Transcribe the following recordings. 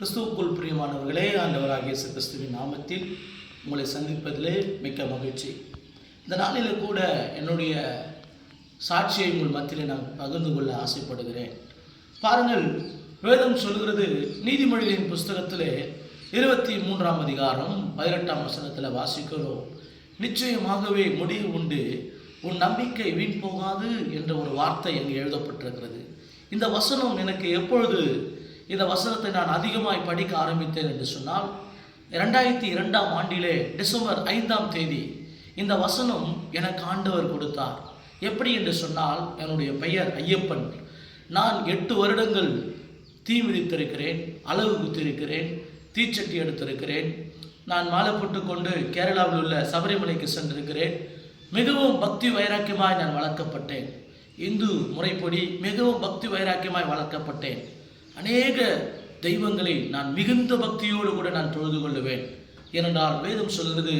கிறிஸ்துவுக்குள் பிரியமானவர்களே ஆண்டவராகிய இயேசு கிறிஸ்துவின் நாமத்தில் உங்களை சந்திப்பதிலே மிக்க மகிழ்ச்சி. இந்த நாளில் கூட என்னுடைய சாட்சியை உங்கள் மத்தியில் நான் பகிர்ந்து கொள்ள ஆசைப்படுகிறேன். பாருங்கள் வேதம் சொல்கிறது நீதிமொழிகளின் புஸ்தகத்திலே இருபத்தி மூன்றாம் அதிகாரம் பதினெட்டாம் வசனத்தில் வாசிக்கிறோம். நிச்சயமாகவே முடிவு உண்டு உன் நம்பிக்கை வீண் போகாது என்ற ஒரு வார்த்தை அங்கே எழுதப்பட்டிருக்கிறது. இந்த வசனம் எனக்கு எப்பொழுது இந்த வசனத்தை நான் அதிகமாய் படிக்க ஆரம்பித்தேன் என்று சொன்னால் இரண்டாயிரத்தி இரண்டாம் ஆண்டிலே டிசம்பர் ஐந்தாம் தேதி இந்த வசனம் எனக்கு ஆண்டவர் கொடுத்தார். எப்படி என்று சொன்னால் என்னுடைய பெயர் ஐயப்பன். நான் எட்டு வருடங்கள் தீ மிதித்திருக்கிறேன் அளவு குத்திருக்கிறேன் தீச்சட்டி எடுத்திருக்கிறேன். நான் மாலை போட்டு கொண்டு கேரளாவில் உள்ள சபரிமலைக்கு சென்றிருக்கிறேன். மிகவும் பக்தி வைராக்கியமாய் நான் வளர்க்கப்பட்டேன். இந்து முறைப்படி மிகவும் பக்தி வைராக்கியமாய் வளர்க்கப்பட்டேன். அநேக தெய்வங்களை நான் மிகுந்த பக்தியோடு கூட நான் தொழுது கொள்ளுவேன். ஏனென்றால் வேதம் சொல்கிறது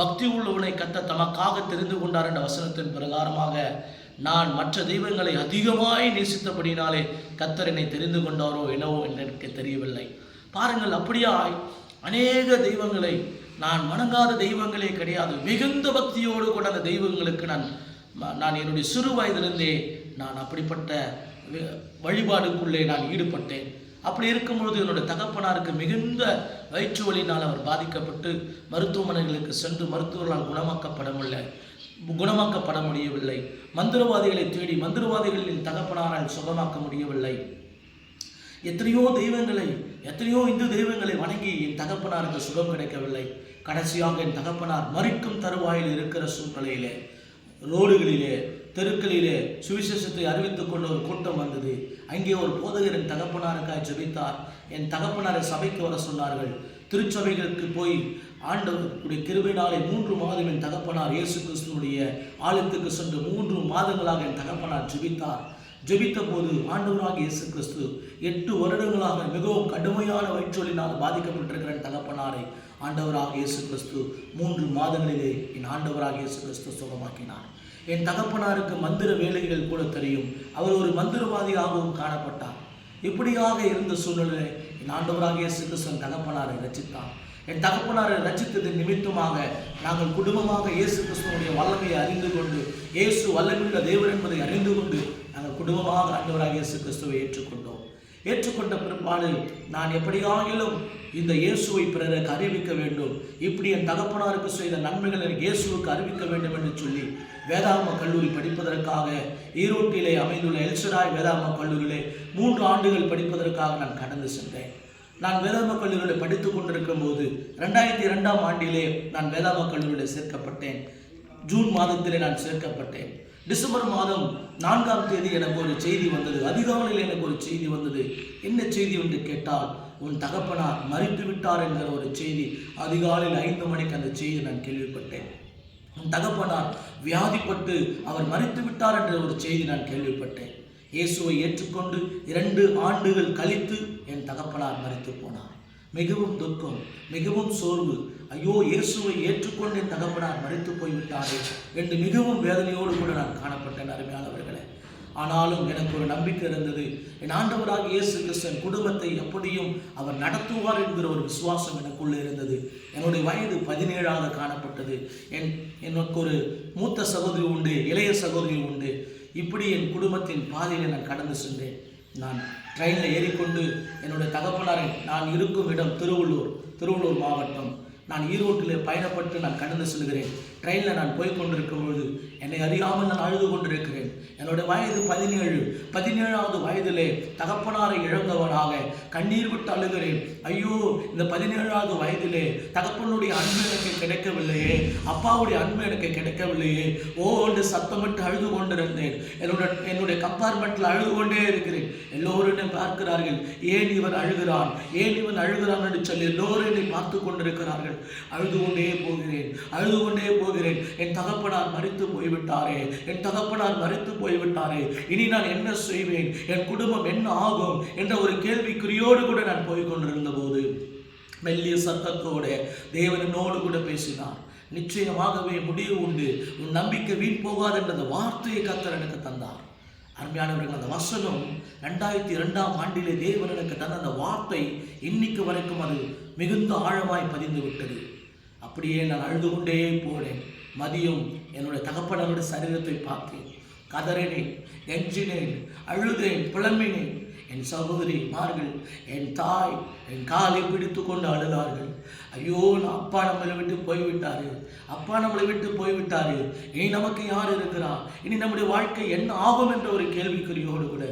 பக்தி உள்ளவனை கத்த தமக்காக தெரிந்து கொண்டார் என்ற வசனத்தின் பிரகாரமாக நான் மற்ற தெய்வங்களை அதிகமாய் நேசித்தபடினாலே கத்தர் என்னை தெரிந்து கொண்டாரோ என்னவோ எனக்கு தெரியவில்லை. பாருங்கள் அப்படியாய் அநேக தெய்வங்களை நான் வணங்காத தெய்வங்களே கிடையாது. மிகுந்த பக்தியோடு கூட அந்த தெய்வங்களுக்கு நான் நான் என்னுடைய சிறு வயதிலிருந்தே நான் அப்படிப்பட்ட வழிபாடுக்குள்ளே நான் ஈடுபட்டேன். அப்படி இருக்கும்பொழுது என்னுடைய தகப்பனாருக்கு மிகுந்த வயிற்று வழியினால் அவர் பாதிக்கப்பட்டு மருத்துவமனைகளுக்கு சென்று மருத்துவர்களால் குணமாக்கப்படவில்லை குணமாக்கப்பட முடியவில்லை. மந்திரவாதிகளை தேடி மந்திரவாதிகளின் தகப்பனாரால் சுகமாக்க முடியவில்லை. எத்தனையோ தெய்வங்களை எத்தனையோ இந்து தெய்வங்களை வணங்கி என் தகப்பனாருக்கு சுகம் கிடைக்கவில்லை. கடைசியாக என் தகப்பனார் மறிக்கும் தருவாயில் இருக்கிற சூழ்நிலையிலே ரோடுகளிலே தெருக்களிலே சுவிசேஷத்தை அறிவித்துக் கொண்ட ஒரு கூட்டம் வந்தது. அங்கே ஒரு போதகர் என் தகப்பனாருக்காய் ஜெபித்தார். என் தகப்பனாரை சபைக்கு வர சொன்னார்கள். திருச்சபைகளுக்கு போய் ஆண்டவருடைய கிருபையினாலே மூன்று மாதம் என் தகப்பனார் இயேசு கிறிஸ்துவனுடைய ஆலயத்துக்கு சென்று மூன்று மாதங்களாக என் தகப்பனார் ஜெபித்தார். ஜெபித்த போது ஆண்டவராக இயேசு கிறிஸ்து எட்டு வருடங்களாக மிகவும் கடுமையான வயிற்றொலினால் பாதிக்கப்பட்டிருக்கிற என் தகப்பனாரை ஆண்டவராக இயேசு கிறிஸ்து மூன்று மாதங்களிலே என் ஆண்டவராக இயேசு கிறிஸ்து சுகமாக்கினார் என் தகப்பனாருக்கு மந்திர வேலைகள் கூட தெரியும். அவர் ஒரு மந்திரவாதியாகவும் காணப்பட்டார். இப்படியாக இருந்த சூழ்நிலை என் ஆண்டவராக இயேசு கிறிஸ்து என் தகப்பனாரை ரச்சித்தார். என் தகப்பனாரை ரச்சித்ததன் நிமித்தமாக நாங்கள் குடும்பமாக இயேசு கிறிஸ்துவனுடைய வல்லமையை அறிந்து கொண்டு இயேசு வல்லமையுள்ள தேவர் என்பதை அறிந்து கொண்டு நாங்கள் குடும்பமாக ஆண்டவராக இயேசு கிறிஸ்துவை ஏற்றுக்கொண்டோம். ஏற்றுக்கொண்ட பிற்பாடு நான் எப்படியாகிலும் இந்த இயேசுவை பிறருக்கு அறிவிக்க வேண்டும். இப்படி என் தகப்பனாருக்கு செய்த நன்மைகளை இயேசுவுக்கு அறிவிக்க வேண்டும் என்று சொல்லி வேதாம கல்லூரி படிப்பதற்காக ஈரோட்டிலே அமைந்துள்ள எல்சடாய் வேதாம கல்லூரியிலே மூன்று ஆண்டுகள் படிப்பதற்காக நான் கடந்து சென்றேன். நான் வேதாம கல்லூரியில் படித்துக் கொண்டிருக்கும் போது ரெண்டாயிரத்தி இரண்டாம் ஆண்டிலே நான் வேதாம கல்லூரியில் சேர்க்கப்பட்டேன். ஜூன் மாதத்திலே நான் சேர்க்கப்பட்டேன். டிசம்பர் மாதம் நான்காம் தேதி எனக்கு ஒரு செய்தி வந்தது. அதிகாலையில் எனக்கு ஒரு செய்தி வந்தது. என்ன செய்தி என்று கேட்டால் உன் தகப்பனார் மறித்து விட்டார் என்கிற ஒரு செய்தி. அதிகாலையில் ஐந்து மணிக்கு அந்த செய்தி நான் கேள்விப்பட்டேன். உன் தகப்பனார் வியாதிப்பட்டு அவர் மறித்து விட்டார் என்ற ஒரு செய்தி நான் கேள்விப்பட்டேன். இயேசுவை ஏற்றுக்கொண்டு இரண்டு ஆண்டுகள் கழித்து என் தகப்பனார் மறித்து போனார். மிகவும் துக்கம் மிகவும் சோர்வு ஐயோ இயேசுவை ஏற்றுக்கொண்டு என் தகப்பனார் மறித்து போய்விட்டாரே என்று மிகவும் வேதனையோடு கூட நான் காணப்பட்டேன் அருமையானவர்களே. ஆனாலும் எனக்கு ஒரு நம்பிக்கை இருந்தது. என் ஆண்டவராக இயேசு கிறிஸ்தன் குடும்பத்தை எப்படியும் அவர் நடத்துவார் என்கிற ஒரு விசுவாசம் எனக்குள்ளே இருந்தது. என்னுடைய வயது பதினேழாக காணப்பட்டது. என் எனக்கு ஒரு மூத்த சகோதரி உண்டு இளைய சகோதரி உண்டு. இப்படி என் குடும்பத்தின் பாதையிலே நான் கடந்து சென்றேன். நான் ட்ரெயினில் ஏறிக்கொண்டு என்னுடைய தகப்பனாரை நான் இருக்கும் இடம் திருவள்ளூர் திருவள்ளூர் மாவட்டம். நான் ஈரோட்டிலே பயணப்பட்டு நான் கடந்து செல்கிறேன் ட்ரெயினில் நான் போய் கொண்டிருக்கும் பொழுது என்னை அறியாமல் நான் அழுது கொண்டிருக்கிறேன். என்னோட வயது பதினேழு. பதினேழாவது வயதிலே தகப்பனாரை இழந்தவனாக கண்ணீர் விட்டு அழுகிறேன். ஐயோ இந்த பதினேழாவது வயதிலே தகப்பனுடைய அன்பு எனக்கு கிடைக்கவில்லையே. அப்பாவுடைய அன்பு எனக்கு கிடைக்கவில்லையே. ஓ என்று சத்தமிட்டு அழுது கொண்டிருந்தேன். என்னுடைய என்னுடைய கம்பார்ட்மெண்ட்டில் அழுது கொண்டே இருக்கிறேன். எல்லோரும் பார்க்கிறார்கள். ஏன் இவன் அழுகிறான்? ஏன் இவன் அழுகிறான் என்று சொல்லி எல்லோரும் என்னை பார்த்து கொண்டிருக்கிறார்கள். அழுது கொண்டே போகிறேன். அழுது கொண்டே போகிறேன். என் தகப்பனார் மறித்து போய்விட்டாரே. என் தகப்பனார் மறித்து போய் போய்விட்டாரே. இனி நான் என்ன செய்வேன்? என் குடும்பம் என்ன ஆகும்? என்ற ஒரு கேள்விக்குறியோடு கூட நான் போய்கொண்டிருந்த போது மெல்லிய சத்தத்தோட தேவனோடு கூட பேசினார். நிச்சயமாகவே முடிவு உண்டு. உன் நம்பிக்கை வீண் போகாது என்ற அந்த வார்த்தையை கத்தர் எனக்கு தந்தார். அருமையானவர்கள் அந்த வசனம் ரெண்டாயிரத்தி ரெண்டாம் ஆண்டிலே தேவன் எனக்கு தந்த அந்த வார்த்தை இன்னைக்கு வரைக்கும் அது மிகுந்த ஆழமாய் பதிந்து விட்டது. அப்படியே நான் அழுது கொண்டே போனேன். மதியம் என்னுடைய தகப்பனருடைய சரீரத்தை பார்த்தேன் கதறினேன் எஞ்சினேன் அழுதேன் புலம்பினேன். என் சகோதரிமார்கள் என் தாய் என் காலை பிடித்து கொண்டு அழுதார்கள். ஐயோ அப்பா நம்மளை விட்டு போய்விட்டாரு. அப்பா நம்மளை விட்டு போய்விட்டாரு. இனி நமக்கு யார் இருக்கிறா? இனி நம்முடைய வாழ்க்கை என்ன ஆகும் என்ற ஒரு கேள்விக்குறியோடு கூட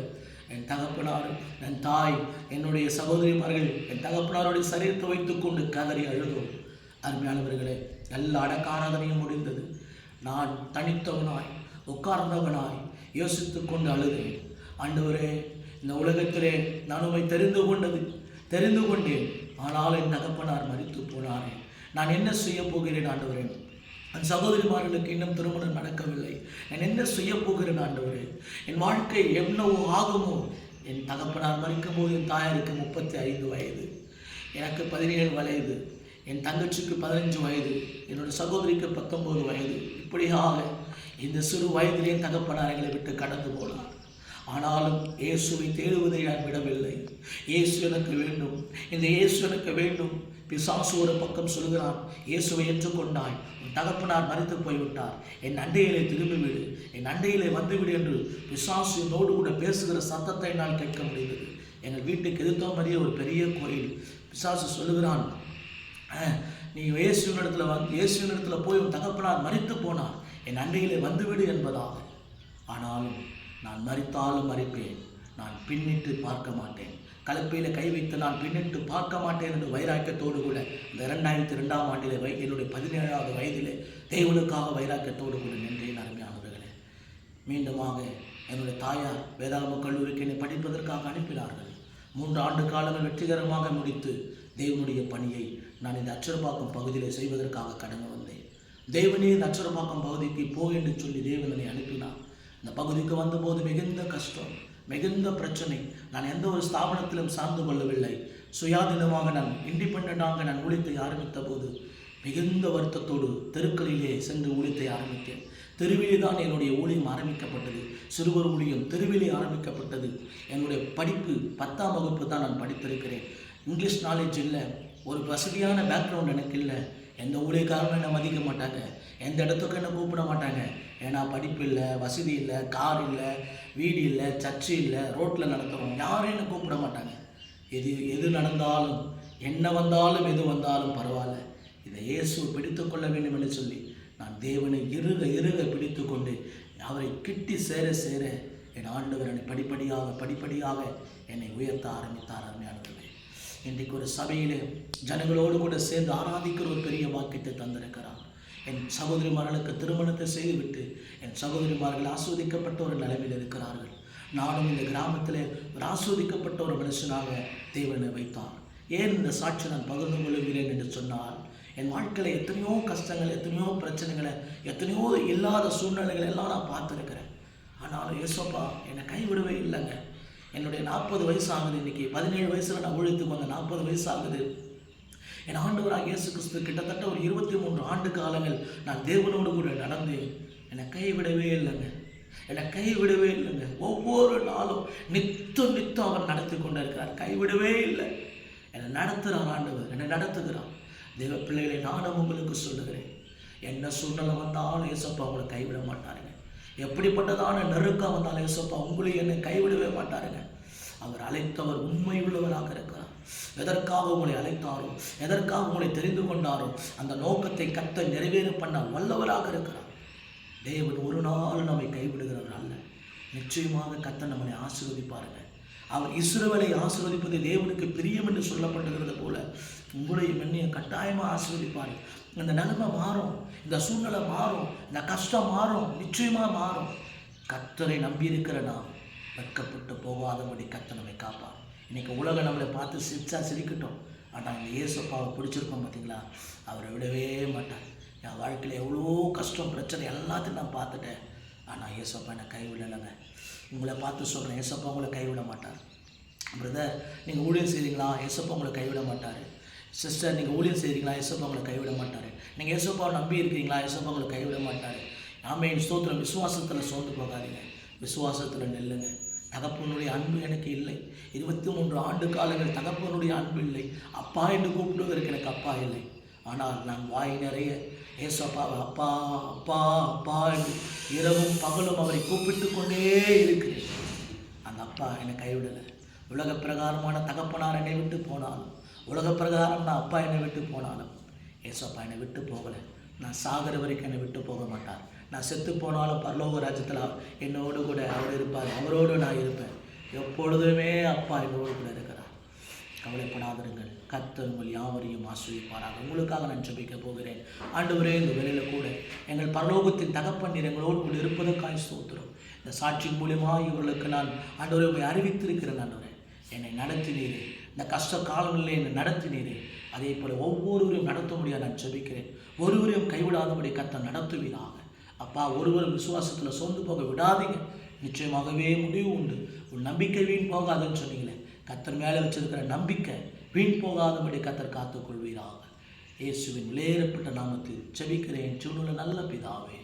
என் தகப்பனார் என் தாய் என்னுடைய சகோதரிமார்கள் என் தகப்பனாருடைய சரீரத்தை வைத்துக்கொண்டு கதறி அழுதோம். அருமையானவர்களே எல்லா அடக்காராதனையும் முடிந்தது. நான் தனித்தவனாய் உட்கார்ந்தவனாய் யோசித்து கொண்டு அழுதேன். ஆண்டவரே இந்த உலகத்திலே நான் உண்மை தெரிந்து கொண்டது தெரிந்து கொண்டேன். ஆனால் என் தகப்பனார் மறித்து போனாரே. நான் என்ன செய்ய போகிறேன் ஆண்டவரே? என் சகோதரிமார்களுக்கு இன்னும் திருமணம் நடக்கவில்லை. நான் என்ன செய்ய போகிறேன் ஆண்டவரே? என் வாழ்க்கை என்னவோ ஆகுமோ? என் தகப்பனார் மறிக்கும் போது என் தாயாருக்கு முப்பத்தி ஐந்து வயது. எனக்கு பதினேழு வயது. என் தங்கச்சிக்கு பதினஞ்சு வயது. என்னோட சகோதரிக்கு பத்தொன்பது வயது. இப்படியாக இந்த சிறு வயதிலே தகப்பனார் எங்களை விட்டு கடந்து போனார். ஆனாலும் இயேசுவை தேடுவதை நான் விடவில்லை இயேசு எனக்கு வேண்டும். இந்த இயேசு எனக்கு வேண்டும். பிசாசு ஒரு பக்கம் சொல்கிறான் இயேசுவை ஏற்றுக்கொண்டாய். உன் தகப்பனார் மறித்து போய்விட்டார். என் அண்டையிலே திரும்பி விடு. என் அண்டையிலே வந்துவிடு என்று பிசாசு என்னோடு கூட பேசுகிற சத்தத்தை என்னால் கேட்க முடிந்தது. எங்கள் வீட்டுக்கு எதிர்த்த மாதிரியே ஒரு பெரிய கோயில். பிசாசு சொல்லுகிறான் நீ இயேசுவின் இடத்துல வந்து இயேசுவின் இடத்துல போய் உன் தகப்பனார் மறித்து போனார். என் அண்டையிலே வந்துவிடு என்பதாக. ஆனாலும் நான் மறித்தாலும் மறிப்பேன் நான் பின்னிட்டு பார்க்க மாட்டேன். கலப்பையில் கை வைத்து நான் பின்னிட்டு பார்க்க மாட்டேன் என்று வைராக்கியத்தோடு கூட இந்த இரண்டாயிரத்தி ரெண்டாம் ஆண்டிலே வை என்னுடைய பதினேழாவது வயதிலே தேவனுக்காக வைராக்கியத்தோடு கூட நின்றேன் அருமையானவர்களே. மீண்டுமாக என்னுடைய தாயார் வேதாகம கல்லூரிக்கு என்னை படிப்பதற்காக அனுப்பினார்கள். மூன்று ஆண்டு காலங்கள் வெற்றிகரமாக முடித்து தேவனுடைய பணியை நான் இந்த அச்சரப்பாக்கம் பகுதியில் செய்வதற்காக கடந்து வந்தேன். தேவனே இந்த அச்சரப்பாக்கம் பகுதிக்கு போ என்று சொல்லி தேவனனை அனுப்பினான் இந்த பகுதிக்கு வந்தபோது மிகுந்த கஷ்டம் மிகுந்த பிரச்சனை. நான் எந்த ஒரு ஸ்தாபனத்திலும் சார்ந்து கொள்ளவில்லை. சுயாதீனமாக நான் இண்டிபெண்டாக நான் ஊழித்தை ஆரம்பித்த போது மிகுந்த வருத்தத்தோடு தெருக்களிலே சென்று ஊழியத்தை ஆரம்பித்தேன். தெருவிலே தான் என்னுடைய ஊழியம் ஆரம்பிக்கப்பட்டது. சிறுவர் ஊழியம் தெருவிலே ஆரம்பிக்கப்பட்டது. என்னுடைய படிப்பு பத்தாம் வகுப்பு தான் நான் படித்திருக்கிறேன். இங்கிலீஷ் நாலேஜ் இல்லை. ஒரு வசதியான பேக்ரவுண்ட் எனக்கு இல்லை. எந்த ஊழியக்காரனும் என்னை மதிக்க மாட்டாங்க. எந்த இடத்துக்கும் என்னை கூப்பிட மாட்டாங்க. ஏன்னா படிப்பு இல்லை வசதி இல்லை கார் இல்லை வீடு இல்லை சர்ச்சு இல்லை ரோட்டில் நடத்துகிறோம் யாரும் என்னை கூப்பிட மாட்டாங்க. எது எது நடந்தாலும் என்ன வந்தாலும் எது வந்தாலும் பரவாயில்ல. இதை இயேசு பிடித்து கொள்ள வேண்டும் என்று சொல்லி நான் தேவனை இருக இருக பிடித்து கொண்டு அவரை கிட்டி சேர சேர என் ஆண்டவர் என்னை படிப்படியாக படிப்படியாக என்னை உயர்த்த ஆரம்பித்தார். அருமையான இன்றைக்கு ஒரு சபையிலே ஜனங்களோடு கூட சேர்ந்து ஆராதிக்கிற ஒரு பெரிய வாக்கியத்தை தந்திருக்கிறார். என் சகோதரிமார்களுக்கு திருமணத்தை செய்துவிட்டு என் சகோதரிமார்கள் ஆஸ்வதிக்கப்பட்ட ஒரு நிலைமையில் இருக்கிறார்கள். நானும் இந்த கிராமத்தில் ஒரு ஆஸ்வதிக்கப்பட்ட ஒரு மனுஷனாக தேவனை வைத்தார். ஏன் இந்த சாட்சி நான் பகிர்ந்து கொள்கிறேன் என்று சொன்னால் என் வாழ்க்கையில் எத்தனையோ கஷ்டங்கள் எத்தனையோ பிரச்சனைகளை எத்தனையோ இல்லாத சூழ்நிலைகள் எல்லாம் நான் பார்த்துருக்கிறேன். ஆனாலும் ஏசோப்பா என்னை கைவிடவே இல்லைங்க. என்னுடைய நாற்பது வயசு ஆகுது இன்னைக்கு. பதினேழு வயசில் நான் உழைத்துக்கு வந்த நாற்பது வயசு ஆகுது என் ஆண்டவராக இயேசு கிறிஸ்து கிட்டத்தட்ட ஒரு இருபத்தி மூன்று ஆண்டு காலங்கள் நான் தேவனோடு கூட நடந்தேன். என்னை கைவிடவே இல்லைங்க. என்னை கைவிடவே இல்லைங்க. ஒவ்வொரு நாளும் நித்தம் நித்தம் அவர் நடத்தி கொண்டு இருக்கிறார் கைவிடவே இல்லை. என்னை நடத்துகிறார் ஆண்டவர். என்னை நடத்துகிறார். தேவ பிள்ளைகளை நானும் உங்களுக்கு சொல்லுகிறேன். என்ன சூழ்நிலை வந்தாலும் ஏசப்பா அவங்களை கைவிட மாட்டாருங்க. எப்படிப்பட்டதான நெருக்கம் வந்தாலும் யோசப்பா உங்களையும் என்னை கைவிடவே மாட்டாருங்க. அவர் அழைத்தவர் உண்மை உள்ளவராக இருக்கிறார். எதற்காக உங்களை அழைத்தாரோ எதற்காக உங்களை தெரிந்து கொண்டாரோ அந்த நோக்கத்தை கத்த நிறைவேற பண்ண வல்லவராக இருக்கிறார். தேவன் ஒரு நாள் நம்மை கைவிடுகிறவர் அல்ல நிச்சயமாக கத்த நம்மளை ஆசீர்வதிப்பாருங்க. அவர் இஸ்ரவேலை ஆசீர்வதிப்பது தேவனுக்கு பிரியம் என்று சொல்லப்பட்டிருக்கிறது போல உங்களையும் என்னையும் கட்டாயமாக ஆசீர்வதிப்பார். இந்த நிலைமை மாறும். இந்த சூழ்நிலை மாறும். இந்த கஷ்டம் மாறும். நிச்சயமாக மாறும். கத்தரை நம்பியிருக்கிற நாம் வெட்கப்பட்டு போகாதபடி கத்தை நம்மை காப்பார். இன்றைக்கி உலகம் நம்மளை பார்த்து சிரிச்சா சிரிக்கட்டும். ஆனால் இந்த இயேசப்பாவை பிடிச்சிருக்கோம் பார்த்தீங்களா அவரை விடவே மாட்டார். என் வாழ்க்கையில் எவ்வளோ கஷ்டம் பிரச்சனை எல்லாத்தையும் நான் பார்த்துட்டேன். ஆனால் இயேசப்பா என்னை கைவிடலைங்க. உங்களை பார்த்து சொல்கிறேன் ஏசப்பா உங்களை கைவிட மாட்டார் பிரதர் நீங்கள் ஊழியம் செய்கிறீங்களா ஏசப்பா உங்களை கைவிட மாட்டார் சிஸ்டர் நீங்கள் ஊழியம் செய்கிறீங்களா ஏசப்பா உங்களை கைவிட மாட்டார் நீங்கள் ஏசப்பாவை நம்பி இருக்கிறீங்களா? ஏசப்பா உங்களை கைவிட மாட்டார் ஆமே ஸ்தோத்திரம் விசுவாசத்தில் சோர்ந்து போகாதீங்க. விசுவாசத்தில் நெல்லுங்க. தகப்பனுடைய அன்பு எனக்கு இல்லை. இருபத்தி மூன்று ஆண்டு காலங்கள் தகப்பனுடைய அன்பு இல்லை. அப்பா என்று கூப்பிடுவதற்கு எனக்கு அப்பா இல்லை. ஆனால் நான் வாய் நிறைய ஏசப்பாவை அப்பா அப்பா அப்பா என்று இரவும் பகலும் அவரை கூப்பிட்டு கொண்டே இருக்கிறேன். அந்த அப்பா என்னை கைவிடலை. உலக பிரகாரமான தகப்பனார் என்னை விட்டு போனாலும் உலக பிரகாரம் நான் அப்பா என்னை விட்டு போனாலும் ஏசப்பா என்னை விட்டு போகலை. நான் சாகிற வரைக்கும் என்னை விட்டு போக மாட்டார். நான் செத்து போனாலும் பரலோக ராஜ்யத்தில் என்னோடு கூட அவர் இருப்பார் அவரோடு நான் இருப்பேன். எப்பொழுதுமே அப்பா என்னோடு கூட இருக்கிறார். கவலைப்படாதிருங்கள். கத்தர் உங்கள் யாவரையும் ஆசிரியப்பாராக. உங்களுக்காக நான் ஜெபிக்க போகிறேன். ஆண்டவரே இந்த வேலையில் கூட எங்கள் பரலோகத்தின் தகப்பன் எங்களோடு கூட இருப்பதற்காய் சோத்துறோம் இந்த சாட்சியின் மூலியமாக இவர்களுக்கு நான் ஆண்டவரை உங்களை அறிவித்திருக்கிறேன் ஆண்டவரே. என்னை நடத்தினீரே. இந்த கஷ்ட காலங்களில் என்னை நடத்தினீரே. அதே போல் ஒவ்வொருவரையும் நடத்த முடியாது நான் ஜபிக்கிறேன். ஒருவரையும் கைவிடாதபடி கத்த நடத்துவீராக. அப்பா ஒருவரும் விசுவாசத்தில் சோர்ந்து போக விடாதீங்க. நிச்சயமாகவே முடிவு உண்டு. உன் நம்பிக்கை வீண் போகாதுன்னு சொன்னீங்க. கத்தர் மேலே வச்சிருக்கிற நம்பிக்கை வீண் போகாதபடி கத்தர் காத்துக்கொள்வீராக இயேசுவின் விலையேறப்பட்ட நாமத்தில் செபிக்கிறேன் சூழ்நிலை நல்ல பிதாவே